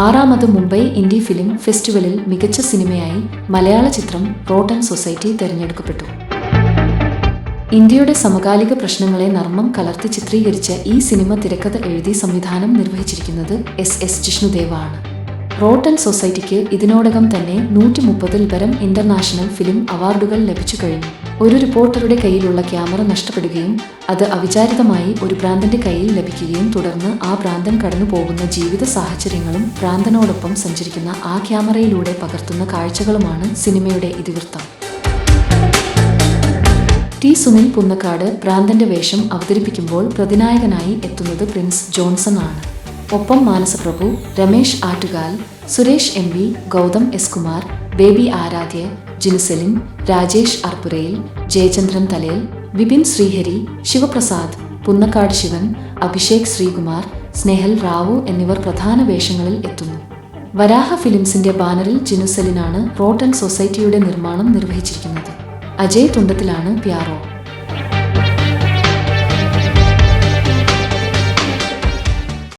ആറാമത് Mumbai India film ഫെസ്റ്റിവലിൽ മികച്ച സിനിമയായി മലയാള ചിത്രം റോട്ടൻ സൊസൈറ്റി തിരഞ്ഞെടുക്കപ്പെട്ടു. ഇന്ത്യയുടെ സമകാലിക പ്രശ്നങ്ങളെ നർമ്മം കലർത്തി ചിത്രീകരിച്ച ഈ സിനിമ തിരക്കഥ എഴുതി സംവിധാനം നിർവഹിച്ചിരിക്കുന്നത് എസ് എസ് ജിഷ്ണുദേവാണ്. റോട്ടൻ സൊസൈറ്റിക്ക് ഇതിനോടകം തന്നെ നൂറ്റി മുപ്പതിൽ പരം ഇന്റർനാഷണൽ ഫിലിം അവാർഡുകൾ ലഭിച്ചു കഴിഞ്ഞു. ഒരു റിപ്പോർട്ടറുടെ കയ്യിലുള്ള ക്യാമറ നഷ്ടപ്പെടുകയും അത് അവിചാരിതമായി ഒരു ഭ്രാന്തന്റെ കയ്യിൽ ലഭിക്കുകയും തുടർന്ന് ആ ഭ്രാന്തൻ കടന്നു പോകുന്ന ജീവിത സാഹചര്യങ്ങളും ഭ്രാന്തനോടൊപ്പം സഞ്ചരിക്കുന്ന ആ ക്യാമറയിലൂടെ പകർത്തുന്ന കാഴ്ചകളുമാണ് സിനിമയുടെ ഇതിവൃത്തം. ടി സുനിൽ പുന്നക്കാട് ഭ്രാന്തന്റെ വേഷം അവതരിപ്പിക്കുമ്പോൾ പ്രതിനായകനായി എത്തുന്നത് പ്രിൻസ് ജോൺസൺ ആണ്. ഒപ്പം Manasaprabhu Ramesh Attukal Suresh M V Gautham S Kumar baby Aradhya Jinsalin Rajesh Arppurayil Jayachandran Thalayil Vipin Sreehari Sivaprasad Punnakkad Shivan Abhishek Sreekumar Snehal Rao എന്നിവർ പ്രധാന വേഷങ്ങളിൽ എത്തുന്നു. വരാഹ ഫിലിംസിന്റെ ബാനറിൽ ജിനുസെലിനാണ് റോട്ടൻ സൊസൈറ്റിയുടെ നിർമ്മാണം നിർവഹിച്ചിരിക്കുന്നത്. അജയ് തുണ്ടത്തിലാണ് പ്യാറോ